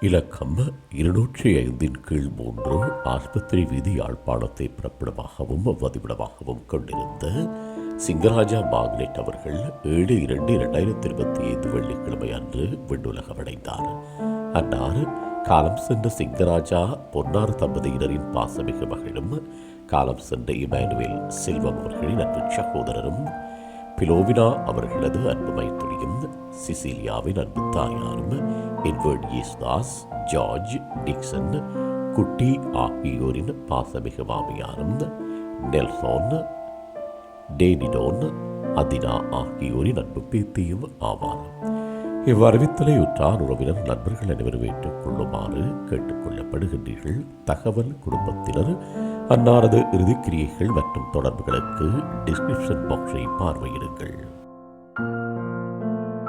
இலக்கம் இருநூற்றி ஐந்தின் கீழ் மூன்று ஆஸ்பத்திரி வீதி யாழ்ப்பாணத்தை பிறப்பிடமாகவும் வதிவிடமாகவும் கொண்டிருந்த சிங்கராஜா மாக்னெட் அவர்கள் ஏழு இரண்டு இரண்டாயிரத்தி இருபத்தி ஐந்து வெள்ளிக்கிழமை அன்று விண்ணுலகமடைந்தார். அன்னார் காலம் சென்ற சிங்கராஜா பொன்னார் தம்பதியினரின் பாசமிகு மகளும் காலம் சென்ற இமானுவேல் செல்வம் அவர்களின் அன்பு சகோதரரும் பிலோவினா அவர்களது அன்பு மைத்துளி சிசிலியாவின் அன்பு தாயாரும் எட்வர்ட் ஈஸ்தாஸ் ஜார்ஜ் டிக்சன் குட்டி ஆகியோரின் பாசமிகு மாமியாரும் நெல்சோன் டேனிடோன் அதினா ஆகியோரின் அன்பு பேத்தியும் ஆவார். இவ்வறிவித்தலை உற்றார் உறவினர் நண்பர்கள் அனைவரும் ஏற்றுக் கொள்ளுமாறு கேட்டுக்கொள்ளப்படுகின்றீர்கள் தகவல் குடும்பத்தினர் அன்னாரது இறுதிக்கிரியைகள் மற்றும் தொடர்புகளுக்கு டிஸ்கிரிப்ஷன் பாக்ஸை பார்வையிடுங்கள்.